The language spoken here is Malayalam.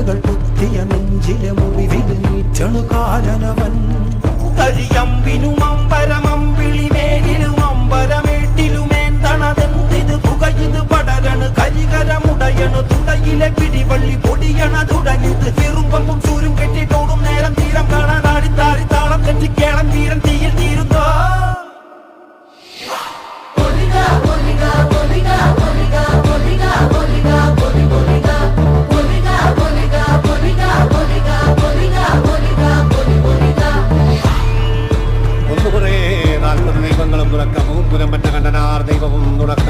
മുലകൾ കുത്തിയ നെഞ്ചിലെ മുറിവിൽ നീറ്റണു കാലനവൻ തഴിയമ്പിനും അമ്പരമമ്പിളി മേലിലും അമ്പരമേട്ടിലുമേന്തണതെന്തിത് പുകയിത് പടരണു കരികരമുടയണു തുടയിലെ പിടിവള്ളി പൊടിയണ തുടങ്ങിത് ചെറുമ്പം തുറക്ക പറ്റ കണ്ടനാർ ദൈവവും തുറക്ക